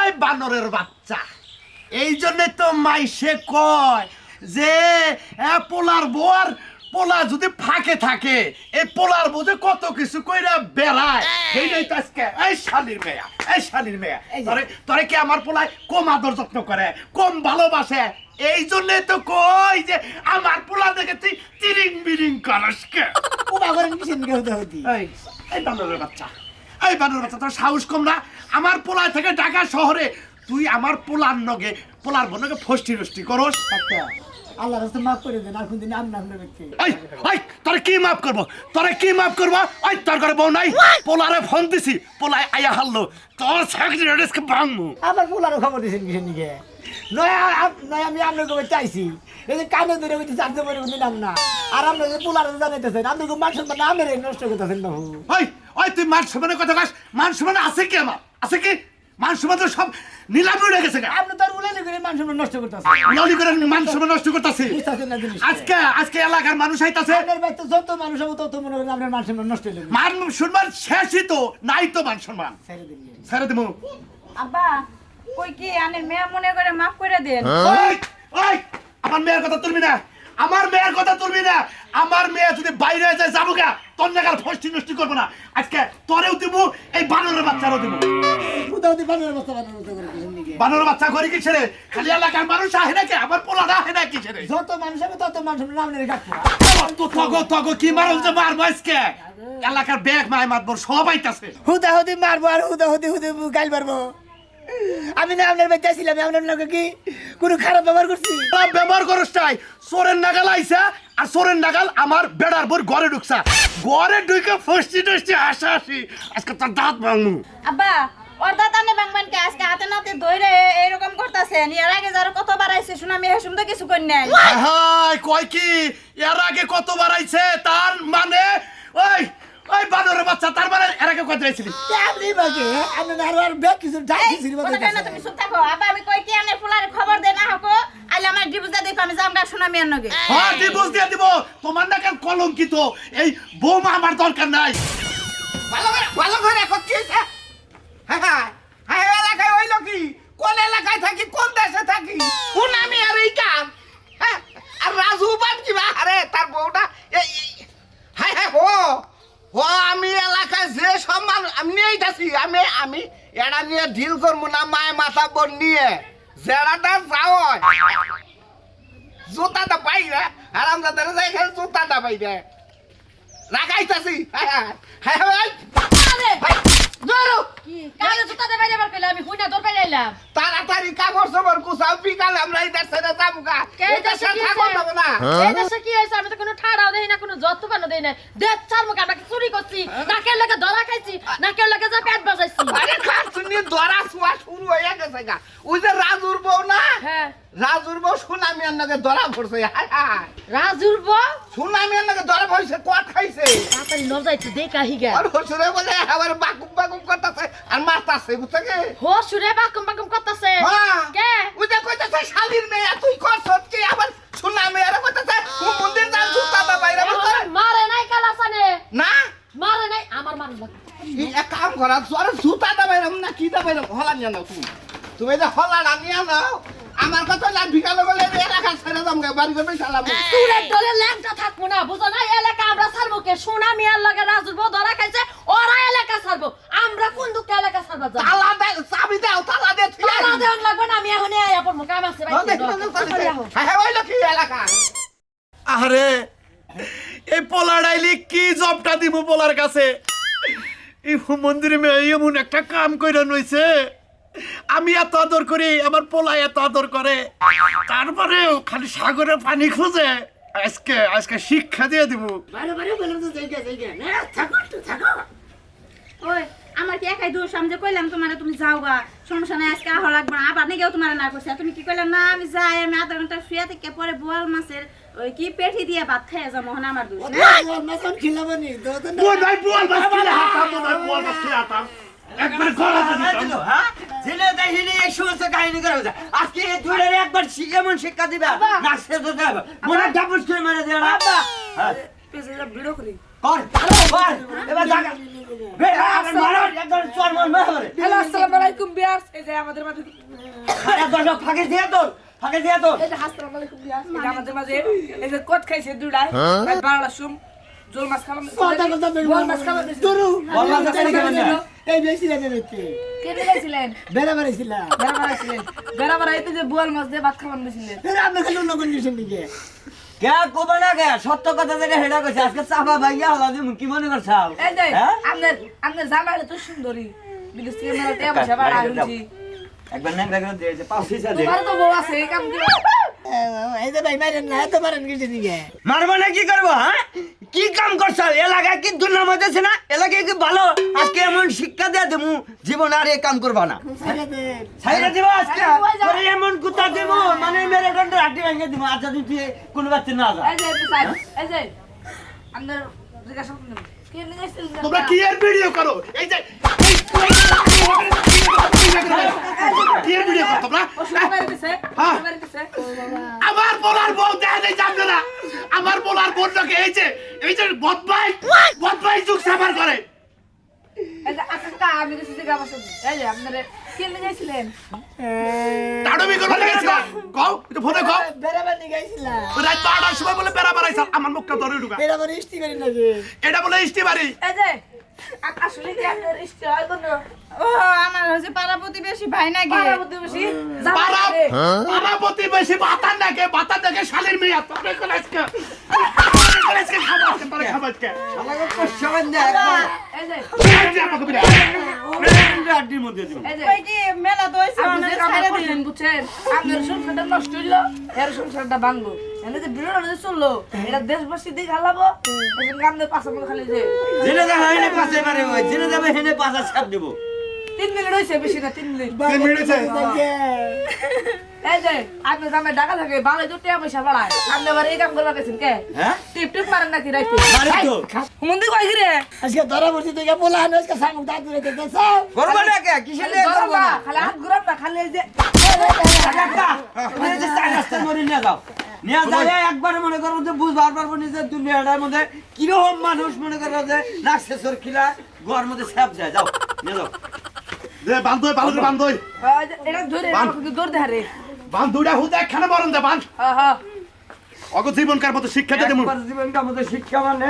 এই বানরের বাচ্চা। এই জন্য তো মাইসে কয় যে পোলার বোর পোলা যদি ফাঁকে থাকে এই পোলার বোঝে কত কিছু কইরা বেড়ায়। এইটাই তো আজকে। এই শালির মেয়া এই শালির মেয়া। তরে তরে কি আমার পোলায় কম আদর যত্ন করে কম ভালোবাসে? এই জন্য তো কই যে আমার পোলা দেখে তুই তিরিং বিরিং করস কে? করেন কিসের নিকে হতে এই এই বানরের বাচ্চা। এই বানরের বাচ্চা তোর সাহস কম না। আমার পোলা থেকে ঢাকা শহরে তুই আমার পোলার নগে পোলার বনকে ফষ্টি নষ্টি করস। আচ্ছা আল্লাহ রাস্তা মাফ করে দেন আর কোনদিন আমি না আপনার ব্যক্তি এই এই তোরে কি মাফ করব? তোরে কি মাফ করব? ওই তোর ঘরে বউ নাই? পোলারে ফোন দিছি পোলায় আয়া হারলো। তোর সেক্রেটারিসকে ভাঙমু আমার পোলারও খবর দিয়েছেন কিসের নিকে নয় নয় আমি আপনার কবে চাইছি। এই যে কানে ধরে বলছি জানতে পারি আম না। আর আপনার যে পোলার জানাইতেছেন আপনাকে মান সম্মান না মেরে নষ্ট করতেছেন বাবু? ওই ওই তুই মান সম্মানের কথা কাস। মান সম্মান আছে কি আমার? আছে কি? মান সম্মান তো সব নিলামে উঠে গেছে গা। আপনি তো আর উলে করে মান সম্মান নষ্ট করতেছেন। নলি করে মান সম্মান নষ্ট করতেছি। আজকে আজকে এলাকার মানুষ আইতাছে। আপনার বাড়িতে যত মানুষ হবে তত মনে করেন আপনার মান সম্মান নষ্ট হয়ে যাবে মান সম্মান শেষই তো নাই তো মান সম্মান। ছেড়ে দিন। ছেড়ে দেবো। আব্বা কই কি আনের মেয়ে মনে করে মাফ করে দেন? ওই ওই আমার মেয়ের কথা তুলবি না। আমার মেয়ের কথা তুলবি না। আমার মেয়ে যদি বাইরে যায় যাব গা তোর জায়গার ফষ্টি নষ্টি করব না। আজকে তোরেও দিব এই বানরের বাচ্চারও দিব। নিকে? বানরের বাচ্চা করে কি ছেড়ে? খালি এলাকার মানুষ আহে নাকি? আমার আহে না কি ছেড়ে? যত মানুষ হবে তত মান সম্মান আপনার কাটবো তো তগো তগো কি মারল যে মারবো আজকে? এলাকার ব্যাগ মায় মাতবর সবাই তাছে হুদা হুদি মারবো আর হুদা হুদি হুদি গাইল মারবো। আমি না আপনার বাচ্চা ছিলাম আপনার লোকে কি কোনো খারাপ ব্যবহার করছি? খারাপ ব্যবহার করস তাই চোরের নাগাল আইসা আর চোরের নাগাল আমার বেড়ার বোর ঘরে ঢুকছা ঘরে ঢুকে ফষ্টি টষ্টি হাসা হাসি আজকে তার দাঁত ভাঙু আব্বা ওর দাদানে বাংবানকে আজকে হাতে নাতে ধরে এরকম করতেছেন। এর আগে যারা কত বাড়াইছে শুনা আমি হেসুম তো কিছু করি নাই। হাই কয় কি? এর আগে কত বাড়াইছে তার মানে ওই ওই বানরের বাচ্চা তার মানে এর আগে কত আইছিলি? আপনি বাকে আমি আর আর ব্যাগ কিছু ডাকি ছিল কথা কই না তুমি চুপ থাকো? আব্বা আমি কই কি আনের ফুলার খবর দে না হকো আইলে আমার ডিবুজা দেখো আমি জামগা শুনা মিয়ার নগে। হ্যাঁ দি বুঝ দিয়ে দিব। তোমার না কেন কলঙ্কিত। এই বৌমা আমার দরকার নাই। ভালো করে ভালো করে করছিস হ্যাঁ হ্যাঁ হ্যাঁ এলাকায় হইল কি? কোন এলাকায় থাকি কোন দেশে থাকি? কোন আমি আর এই কাম। হ্যাঁ আর রাজু বান কি? বা আরে তার বউটা এই এই- হ্যাঁ হ্যাঁ হো। হো আমি এলাকায় যে সব মানুষ আমি নিয়েই থাকি আমি আমি এরা নিয়ে ঢিল করব না মায় মাথা বোন নিয়ে জেড়াটা যাও জুতাটা পাই রে আরাম যাতে যাই খেলে জুতাটা পাই রে রাখাইতাছি হ্যাঁ হ্যাঁ হ্যাঁ হ্যাঁ হ্যাঁ ধরো। কালে জুতা দে বাইরে বার কইলে আমি হুইনা দর পাই আইলাম। তাড়াতাড়ি কাপড় সাপড় কুসাও বিকাল আমরা এই দেশে যাব কে এই দেশে দেশে থাকো? যাব না। এই দেশে কি হয়েছে? আমি তো কোনো ঠাড়াও দেই না কোনো যত্নবানও দেই না। দেখ চার মুখে আমরা চুরি করছি? নাকের লাগে ধরা খাইছি নাকের লাগে যা পেট বাজাইছি আরে খাস শুনি দরা শুয়া শুরু হয়ে গেছে গা। ওই যে রাজুর বউ না? হ্যাঁ। রাজুর বউ সুনামি আন্নাকে ধরা পড়ছে হায় হায়। রাজুর বউ? সুনামি আন্নাকে ধরা পড়ছে কট খাইছে? তাড়াতাড়ি ন যাইতে দেখা হিগা আর হসুরে বলে আবার বাকুম বাকুম করতেছে আর মারতাছে বুঝছে কি? হো সুরে বাকুম বাকুম করতেছে। হ্যাঁ। কে? যে কইতাছে শালির মেয়ে তুই করছত কি আবার সুনামি আর কইতাছে ও মন্দির যা জুতা বুঝছে এখন মারে নাই কালাসানে। না? মারে নাই আমার মারু এই এক কাম করা তোর জুতা দা না কি দা হলা নিয়ে নাও তুমি। তুমি যে হলাটা নিয়ে নাও। আমার কথা না বিকালে বলে এলাকা ছেড়ে দাম গে বাড়ি করে সালাম সুরের দলে ল্যাংটা থাকব না বুঝো না? এলাকা আমরা ছাড়বো কে? সোনা মিয়ার লাগে রাজুর বউ ধরা খাইছে ওরা এলাকা ছাড়বো। আমরা কোন দুঃখে এলাকা ছাড়বা যাব? তালা দে চাবি দাও তালা দে তালা দেওয়ান লাগবে না আমি এখন আয়া পড়ব কাম আছে হ্যাঁ। হ্যাঁ হ্যাঁ ওই লোক এলাকা। আরে এই পোলা ডাইলি কি জবটা দিব পোলার কাছে? এই মন্দিরে মেয়ে এমন একটা কাম কইরা নইছে। আমি এত আদর করি আমার পোলা এত আদর করে। তারপরেও খালি সাগরে পানি খোঁজে আজকে আজকে শিক্ষা দিয়ে দিব। ওই আমার কি একাই দোষ? আমি যে কইলাম তোমারে তুমি যাও গা। সমস্যা নাই আজকে আহ লাগবে না। আবার নাকি তোমার না করছে। তুমি কি কইলে না আমি যাই আমি আধা ঘণ্টা শুয়ে থেকে পরে বোয়াল মাছের ওই কি পেঠি দিয়ে ভাত খাইয়া যাব হন আমার দোষ বোয়াল মাছ বোয়াল মাছ একবার গলা দিতাম ছেলে দেখিনি এই সমস্ত কাহিনী করে হয়েছে। আজকে এই দুইটারে একবার শি- এমন শিক্ষা দিবে না তো দেবে। মনে ডাবুস করে মারে দেবে না? হ্যাঁ। ভিডিও করি। কর কর, এবার জাগা বেড়া আমার মারো একদম চর মন মারে। হ্যালো আসসালামু আলাইকুম বিয়ার্স। এই যে আমাদের মাঝে আরে দর্শক দিয়ে তোর ফাঁকে দিয়ে তোর এই যে আসসালামু আলাইকুম বিয়ার্স। এই যে আমাদের মাঝে এই যে কট খাইছে দুড়াই বারোটার সুম জোল মাছ খালাম কথা কথা জোল মাছ খালাম তোরু বল মাছ খাবেন না। এই বেশিলাম এমনিতে কে দিয়েছিলেন বেড়া বেড়াইছিলাম বেড়া বাড়াইছিলেন বেড়া বাড়াইতে যে বুয়াল মাছ দিয়ে ভাত খাওয়ান দিয়েছিলেন এরা আপনি খালি অন্য কন্ডিশন দিকে কে কোবে না কে? সত্য কথা যেটা হেডা কইছে? আজকে চাপা ভাইয়া হলা দিমু। কি মনে করছাও এই যে হ্যাঁ? আপনার আপনার জামাইলে তো সুন্দরী। বিদেশ থেকে একবার পাঁচ পয়সা দে। তোমার তো বউ আছে এই কাম মারবো না কি করব হ্যাঁ? কি কাম করছ? এলাকায় কি দুর্নাম হইতেছে না? এলাকায় কি ভালো? আজকে এমন শিক্ষা দেয়া দেবো জীবন আর এই কাম করবা না। দেন দিব আজকে? এমন কুত্তা দিব মানে মেরে দন্ড হাঁটি ভেঙে দিব আচ্ছা তুই তুই বাচ্চা না যা। তোমরা কি এর ভিডিও করো? এই যে হ্যাঁ। আমার বলার বউ দেখা যায় জানবে না। আমার বলার বোনটাকে এই যে এই যে বদমাই বদমাই যুগ সাফার করে। আমি কিছু জিজ্ঞাসা করছি এই যে আপনারা গেছিলাম কও ফোনে কও। বেড়া রাত সময় বলে বেড়া বাড়াইছ আমার মুখটা ধরে ঢুকা। বেড়া বানি ইস্তি করি এটা বলে ইষ্টি বাড়ি। এই যে আসলে কি আপনার ইষ্ট হয় কোনো? ও আমার হচ্ছে পাড়া প্রতিবেশী ভাই নাকি? পাড়া প্রতিবেশী? পাড়া। পাড়া প্রতিবেশী বাতার নাকে? শালের মেয়ে। তোরা একবার এই যে। আমাকে বিরা। মেরে হাড্ডির মধ্যে দিব এই যে মেলা তো হইছে আপনি ছাইড়া করছেন, বুঝছেন? আপনার সংসারটা নষ্ট হইল, এর সংসারটা ভাঙলো। এনে যে বিরোধ যে চলল, এটা দেশবাসী দিকে হালাবো, এই আমাদের পাশে মনে খালি যে, জেনে দেখা হেনে পাশে মারে ওই জেনে যাবে হেনে পাশা ছাপ দিব তিন মিনিট হইছে, বেশি না, তিন মিনিট। তিন মিনিট হয়েছে। এই যে, আপনি জামাই ঢাকা থাকে, ভালোই তো টিয়া পয়সা বাড়ায়। আপনি আবার এই কাম করবার গেছেন কে? হ্যাঁ টিপ টিপ মারেন নাকি রাইতে? মারি তো। এই, হুমন্দি কয় কি রে? আজকে ধরা পড়ছি তুই বলা হানো আজকে সামুক দাঁত ধরে দেখতেছ করব না কে কিসের খালি লিয়ে গরম করব না, না খালি হাত ঘুরাম না, খালি এই যে, একটা যে চার রাস্তা নিয়ে যাও নিয়ে যাবে একবার মনে করো যে বুঝবার পারব নিজের দুনিয়াটার মধ্যে কীরকম মানুষ মনে করো যে নাচছে সরকিলা গোয়ার মধ্যে স্যাপ যায় যাও নিয়ে যাও দে বান্ধই ভালো করে বান্ধই এটা ধরে, দৌড় হুদা একখানে মরণ দে। অগ জীবনকার মতো শিক্ষা শিক্ষা মানে?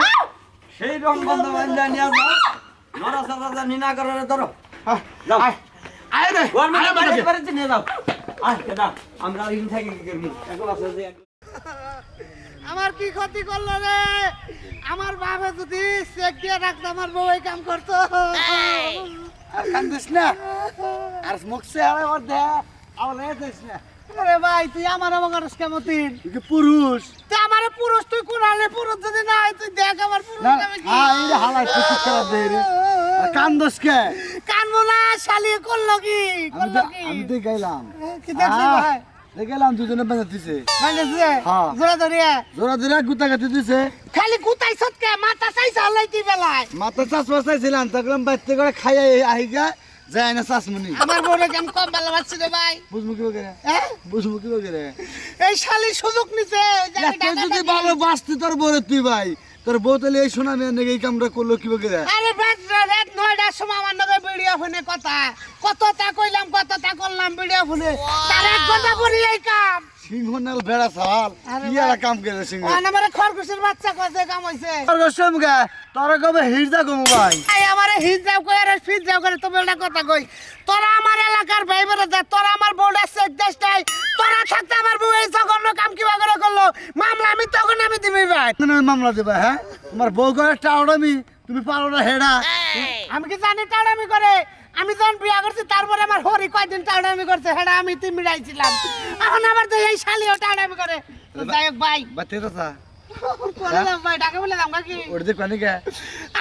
সেই রং বন্ধ বান্ধা নিয়ে যাও। নড়া চড়া জানি না করো ধরো। যাও। আয় রে বাড়িতে বাড়িতে নিয়ে যাও। আমরা থাকি কি করব? এখন আছে যে আমার কি ক্ষতি করল রে? আমার বাবা যদি চেক দিয়ে রাখতো আমার বউ এই কাম করতো। আর কান্দিস না? আর মুখ সে আরে ওর দে আমার দিস না। আরে ভাই তুই আমার আমার কেমতিন পুরুষ? তুই আমার পুরুষ তুই কোনালে পুরুষ যদি নাই তুই দেখ আমার পুরুষ আমি কি? কান্দস কে? কানবো না শালি করল কি? করল কি? আমি তো গেলাম কি দেখলি ভাই? গেলাম দুজনে বেঁধে দিছে। যে। জোড়া ধরিয়া? জোড়া জোড়া গুতা কাটি দিছে। খালি গুতাই সৎকে মাথা চাইছে হালাইতি বেলায় মাথা চাষ তখন বাচ্চা করে খাইয়া আহি যায় না চাষমুনি আমার কম ভালোবাসছি রে ভাই। বুঝব কি করে? হ্যাঁ? বুঝব কি করে? এই শালি সুযোগ নিছে তুই যদি ভালোবাসতি তোর বলে তুই ভাই। তোর বউ তাহলে এই শোনা মেয়ে নাকি এই কামটা করল কি করে আরে রাত রাত নয়টার সময় আমার নগে ভিডিও ফোনে কথা। কত তা কইলাম কত তা করলাম ভিডিও ফোনে তার এক ঘণ্টা পরে এই কাম। সিংহ নাল ভেড়া সাল কি আর কাম করে সিংহ? আমার খরগোশের বাচ্চা কছে কাম হইছে? তোর কবে হিরদা কমু ভাই এই আমারে হিজাব কই আর ফিজাব করে তুমি একটা কথা কই। তোরা আমার এলাকার ভাই বেড়ে যা তোরা আমার বউটা সেট দেশটাই তোরা থাকতে আমার বউ এই জঘন্য কাম কিবা করে করল। মামলা আমি তখন আমি দিবি ভাই। না, মামলা দেবা হ্যাঁ? তোমার বউ করে টাউডামি তুমি পারো না হেডা। আমি কি জানি টাড়ামি করে? আমি যখন বিয়া করছি তারপরে আমার হরি কয়দিন টাউডামি করছে? হেডা আমি তুই মিলাইছিলাম এখন আবার তো এই শালিও টাউডামি করে। যাই হোক ভাই বা তেরো তা ভাই ডাকে বলে দাম কি ওর কে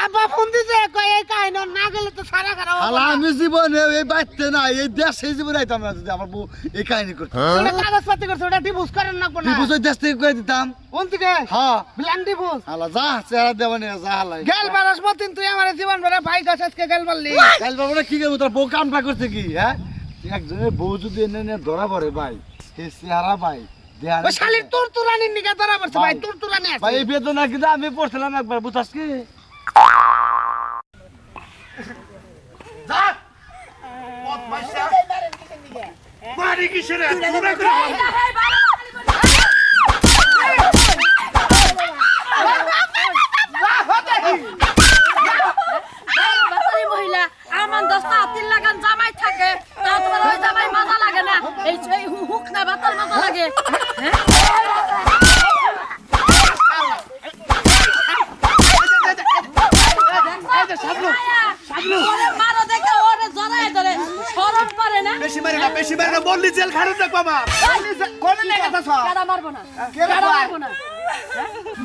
আব্বা ফোন দিছে কই এই কাহিনী না গেলে তো সারা খারাপ হালা আমি জীবনে এই বাচ্চা না এই দেশ জীবনে আইতাম না যদি আমার বউ এই কাহিনী করতো। ওটা কাগজপাতি করছে ওটা ডিভোর্স করেন না তুই বুঝো দেশ থেকে করে দিতাম। কোন থেকে? হ্যাঁ। ব্ল্যান্ড ডিভোর্স হালা যা চেহারা দেওয়া নিয়ে যা গেল বারস মতিন তুই আমার জীবন ভরে ভাই গাছ আজকে গেল বললি কাল বাবুরা কি করব তোর বউ কামটা করছে কি হ্যাঁ? একজনের বউ যদি এনে নিয়ে ধরা পড়ে ভাই সে চেহারা ভাই ওই শালির তোর তুলানির নিকে ধরা পড়ছে ভাই। তোর তুলানি আছে। ভাই এই বেদনা কিন্তু আমি পড়ছিলাম একবার বুঝাস কি? Mari, que será? Não vai gravar.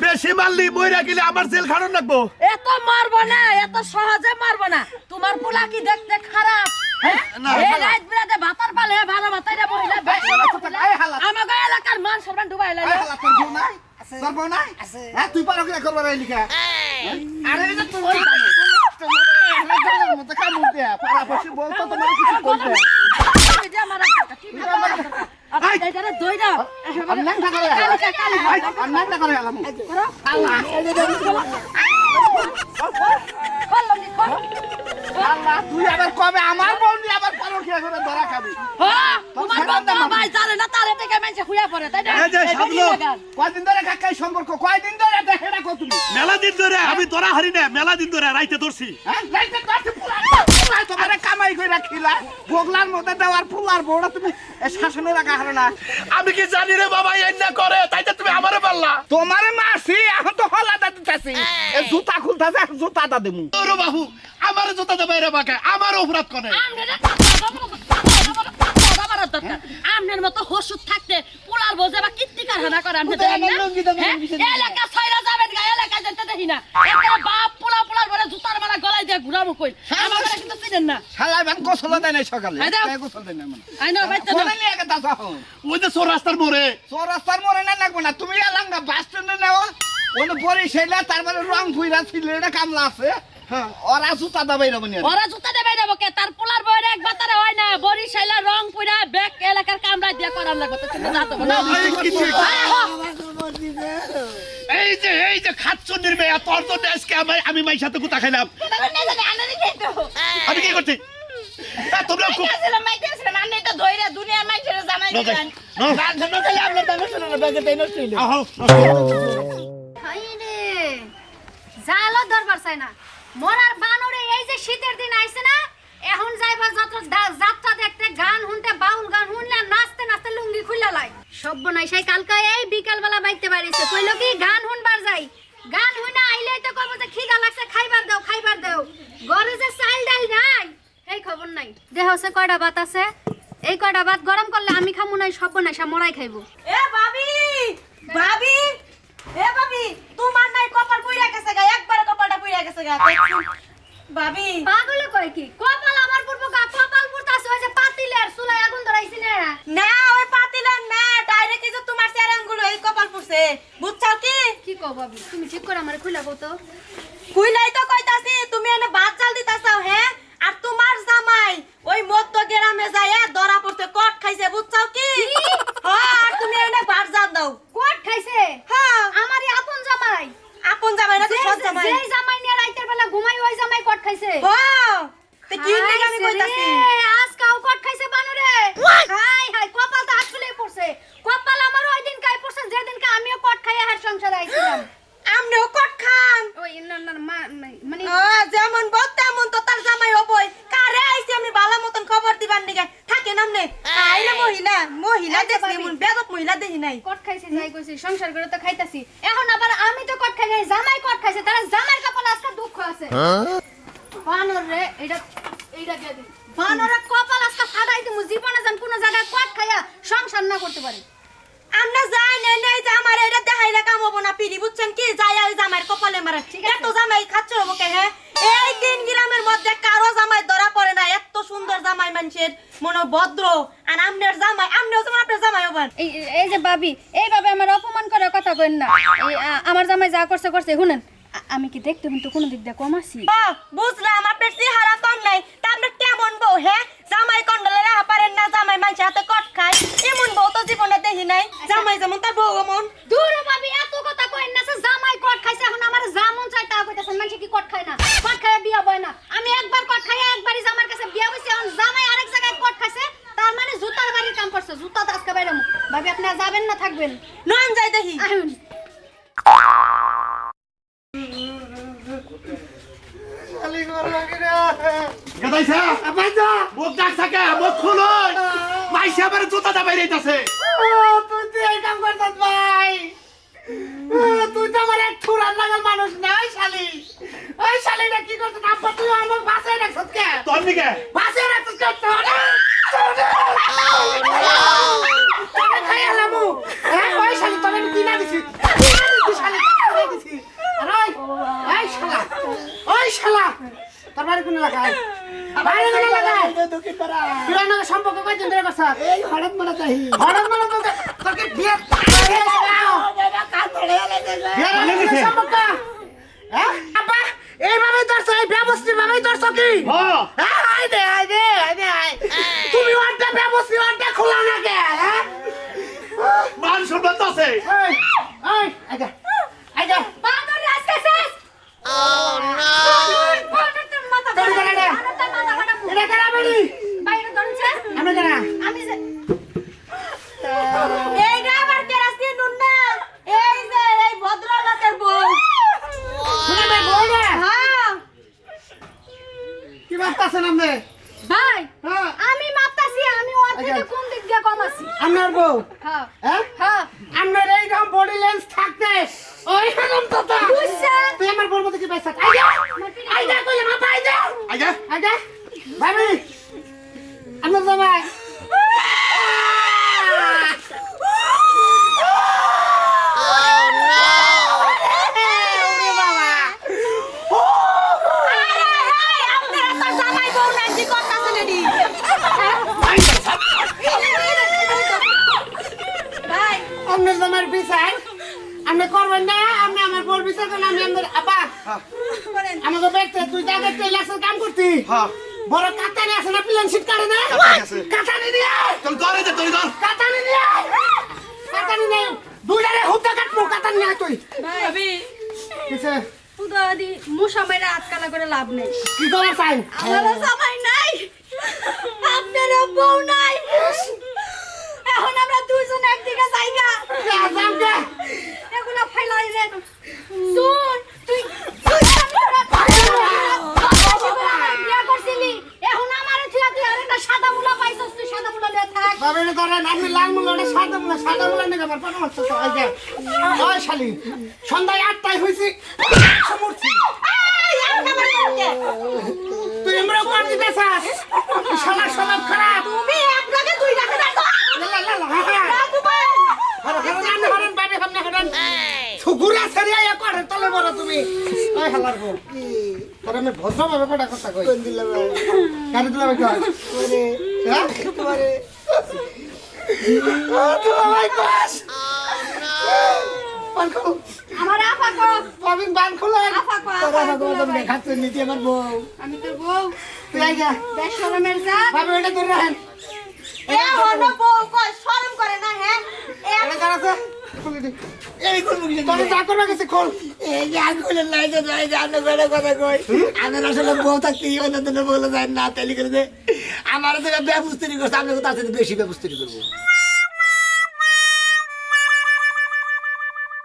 বেশি মারলি মইরা গেলে আমার জেল খারুন রাখব এত মারবো না এত সহজে মারবো না। তোমার পোলা কি দেখতে খারাপ? হ্যাঁ? মান? হ্যাঁ, তুই পারো কিনা করবার লিখা? আরে মতো কামড় দেয়া, পাড়াপড়শি বউ তো তোমার কিছু করবে। তুই আবার কবে আমার আবার করে ধরা খাবি? মেলা দিন ধরে আমি তোরা হারি না মেলা দিন ধরে রাইতে ধরছি। হ্যাঁ কামাই করে রাখিলা বগলার মধ্যে দেওয়ার পুলার বউটা তুমি এ শাসনে রাখা হারে না। আমি কি জানি রে বাবা এই না করে তাই তো তুমি আমারে পারলা। তোমারে মাসি এখন তো হলা দা দিতেছি জুতা খুলতাছে এখন জুতাটা দেবো তোর বাবু আমার জুতা দেবে রে বাকে আমার অপরাধ করে। আমনের মতো হসুদ থাকতে পোলার বোঝে বা কীর্তি কারখানা করে আপনি হ্যাঁ? এলাকা ব্যান দেয় নাই সকালে। এই দাও। এ গোসল দেয় না মানে। ওই যে রাস্তার মোড়ে। চৌরাস্তার মরে না লাগবে না তুমি বাস স্ট্যান্ডে ওনে তারপরে রং ফুইরা ছিল এটা কামলা আছে। হ্যাঁ ওরা জুতা দাবাই রবনি ওরা জুতা দেবে দেবো কে তার পোলার এক বাতারে হয় না। বড়ি শাইলা রং পুরা ব্যাগ এলাকার কামড়ায় দিয়ে করার লাগবে। তো তুমি যাতো না এই যে এই যে তোর আজকে আমি আমি মাই সাথে কুতা খাইলাম। আমি কি করছি? তোমরা খুব আহো হাইরে জালো দরবার চাই না মরার বানরে এই যে শীতের দিন আইছে না এখন যাইবা যত যাত্রা দেখতে গান শুনতে বাউল গান শুনলে নাচতে নাচতে লুঙ্গি খুলে লাই সব্য নাই সেই কালকা এই বিকাল বেলা বাইতে কইল কি গান শুনবার যাই গান শুনে আইলে তো কব যে খিদা লাগছে খাইবার দাও খাইবার দাও ঘরে যে চাইল ডাল নাই এই খবর নাই। দেহ সে কয়টা ভাত আছে? এই কয়টা ভাত গরম করলে আমি খামু নাই সব্য নাই সব মরাই খাইবো। এ ভাবি ভাবি এ ভাবি তোমার নাই কপাল পুইরা গেছে গা একবারে কপালটা পুইরা গেছে গা ভাবি। পাগলে কয় কি? কপাল আমার পূর্ব কপাল পুরতাছে ওই যে পাতিলের চুলায় আগুন ধরাইছি না ওই পাতিলেন না ডাইরেক্ট যে তোমার চেরাঙ্গুলো এই কপাল পুষছে বুঝছাও কি? কি কও ভাবি? তুমি ঠিক করে আমারে কও তো। কুইলাই তো কইতাছি তুমি এনে ভাত চাল দিতাছাও হ্যাঁ? আর তোমার জামাই ওই মধ্য গ্রামে যায় ধরা পড়তে কট খাইছে বুঝছাও কি হ্যাঁ আর তুমি এনে ভাত চাল দাও কোট খাইছে হ্যাঁ আমারই আপন জামাই আপন জামাই না তো যে- সৎ জামাই যেই জামাই নিয়ে রাইতের বেলা ঘুমাই ওই জামাই কোট খাইছে হ্যাঁ তে কি লাগে আমি খাইছে কইতাছি রে, আজ কাউ কোট খাইছে বানুরে হাই হাই কপাল তো আসলে পড়ছে কপাল আমার ওই দিন কাই পড়ছে যেদিন কা আমিও কোট খাইয়া হার সংসার আইছিলাম আমনেও কট খান ওই না না মা- মা- মানে আহ, যেমন বউ তেমন তো তার জামাই হবই কারে আইছি আমি ভালো মতন খবর দিবার নিগে থাকে নামনে আইলে মহিলা মহিলা আচ্ছা, দেখছি ভাবি। এমন বেদব মহিলা দেখি নাই কট খাইছে যাই কইছি সংসার করে তো খাইতাছি এখন আবার আমি তো কট খাই নাই জামাই কট খাইছে তারা জামাই কপাল আজকে দুঃখ আছে বানর রে এটা এইটা দিয়ে দিই বানরের কপাল আজকে ফাটাই দিমু জীবনে যান কোন জায়গায় কট খাইয়া সংসার না করতে পারে। আমরা যাই নেই নেই যে আমার এটা দেখাইলে কাম হব না পিড়ি বুঝছেন কি? যাই ওই জামাইয়ের কপালে মারে। এত জামাই খাচ্ছে হব কে হ্যাঁ? এই তিন গ্রামের মধ্যে কারও জামাই ধরা পড়ে না এত সুন্দর জামাই মানুষের মনে ভদ্র। আর আমনের জামাই আমনেও যেমন আপনার জামাই হবেন এই যে এইভাবে আমার অপমান করার কথা না। আমার জামাই যা করছে করছে শুনেন? আমি কি দেখতে কিন্তু কোনো দিক দিয়ে কম আছি? বুঝলাম আপনার চেহারা কম নাই। তা আপনার কেমন বউ হ্যাঁ? জামাই কন্ডলে রাহা পারেন না জামাই মানুষের হাতে কট খায়। এমন বউ তো জীবনে দেখি নাই। জামাই যেমন তার বউ এমন দূর ভাবি এত কথা কইন না জামাই কট খাইছে এখন আমার জামন চাই তা কইতাছেন মানুষ কি কট খায় না? কট খাইয়া বিয়া বয় না। আমি একবার কট খাই একবারই জামার কাছে বিয়া হইছে এখন জামাই আরেক জায়গায় কট খাইছে তার মানে জুতার বাড়ির কাম করছে জুতা তো আজকে বাইরে ভাবি আপনি যাবেন না থাকবেন। নয়ন যাই দেখি আহুন গাদাইছা মুখ ডাকছা কে মুখ খুলো মাইসে আবার জুতা দা বাইরে যাইতাছে তুই তো এই কাম করতাস ভাই তুই তো আমার এক থুরান লাগার মানুষ না ওই শালি ওই শালিটা কি করছিস আব্বা তুই আমার বাসায় রাখছিস কে তোর দিকে বাসায় রাখছিস কে তোরে খাই আলামু হ্যাঁ ওই শালি তোরে আমি কিনা দিছি কিনা দিছি শালি কিনা দিছি আর ওই ওই শালা ওই শালা তোর বাড়ি কোন এলাকায় বাড়ি কোন এলাকায় দক্ষিণ পাড়া তুই আমার সম্পর্ক কয়দিন ধরে করছিস এই হঠাৎ মারা চাহি হঠাৎ মানে তোকে তোকে বিয়ে ভালো গেছে। এইভাবে ধরছো এই ব্যবস্থিত তোর ধরছো হ্যাঁ হ্যাঁ, আয় দে, আই দে, আই দে, আই তুমি ওয়ানটা ওয়ানটা খোলা না কে হ্যাঁ? মান সম্মান তো আছে। এই, এই, আয় দে, আয় দে। আজকে শেষ ও নো বানর মাথা ধরে ধরে দে। বানরটার মাথা ফাটা মুখ। এটা কারা বাড়ি? বাইরে ধরেছে আমি কারা? আমি যে এইটা আবার কেরাস দিয়ে নুন না এই যে এই ভদ্রলোকের বউ শুনে দে, বল দে। হ্যাঁ কি ভাবতাছেন আপনি? ভাই হ্যাঁ, আমি মাপতাছি আমি ওর থেকে আচ্ছা। কোন দিক দিয়ে কম আছি আপনার বউ? হ্যাঁ। হ্যাঁ? হ্যাঁ। আপনার এইরকম বডি লেন্স থাকতে ওই হারাম। তুই আমার বোর মধ্যে কি পাইছ আইজা আইজা আইজা আইজা আইজা ভাবি। আপনার জামাই ওরে বাবা। জামাই বউ নাকি করতাছে নাকি আপনার জামাইয়ের বিচার। আপনি করবেন না আপনি আমার বোর বিচার করেন আমি আপনার আপা। আমাকে দেখতে তুই জায়গায় টেলার্সের কাম করতি। হ্যাঁ। বড় কাতানি আছে না প্লেন সিট কাটে না? কাতানি আয়। চল ধরে দে তুই ধর কাতানি দিয়ে আয়। কাতানি নেই দুইটারে হুদ্দা কাটবো কাতানি নেই তুই। ভাবি। কিসে? পুদাদি মুসা মেরে আটকালা করে লাভ নেই। কি তোমার চাই আমারও জামাই নাই আপনারও বউ নাই। এখন আমরা দুইজন একদিকে যাইগা। জামকে এগুলো ফাইলাই রে শুন তুই সাদা মুলা পাইছস তুই সাদা মুলা নিয়ে থাক। বাবা এটা আপনি লাল মুলাটা সাদা মুলা সাদা মুলা নিয়ে আমার হচ্ছে তো এই যে ওই শালি সন্ধ্যায় আটটায় হয়েছি মরছি তুই আমরা কর দিতে চাস শালা স্বভাব খারাপ। তুমি এক লাগে দুই লাগে দেখো লা, লা, লা, লা, হ্যাঁ, হ্যাঁ। হরো, হরো, রান্না করেন, বাইরে সামনে করেন। ছেড়ে আইয়া করে, তলে বড় তুমি। ওই হালার বউ। তোর আমি ভদ্রভাবে কটা কথা কই। কারে দিলাম কই? হ্যাঁ? ও, দুলাভাই কস। বান খোলো। আমার আফা কো বান। আফা কো আমার বউ আমি তোর বউ তুই আই যা। বাবু, এটা ধরে রাখেন। এ হলো বউ কই শরম করে না হ্যাঁ এটা কার। এই করব কি তোরে যা করবে কিছু খোল। এই যে আর কইলেন নাই যে নাই যে আপনি বেড়ে কথা কই। আমার আসলে বউ থাকতে অন্য দিনে বলে যায় না তাইলে করে আমার তো ব্যবস্থা করছে আপনি তার সাথে বেশি ব্যবস্থা করব।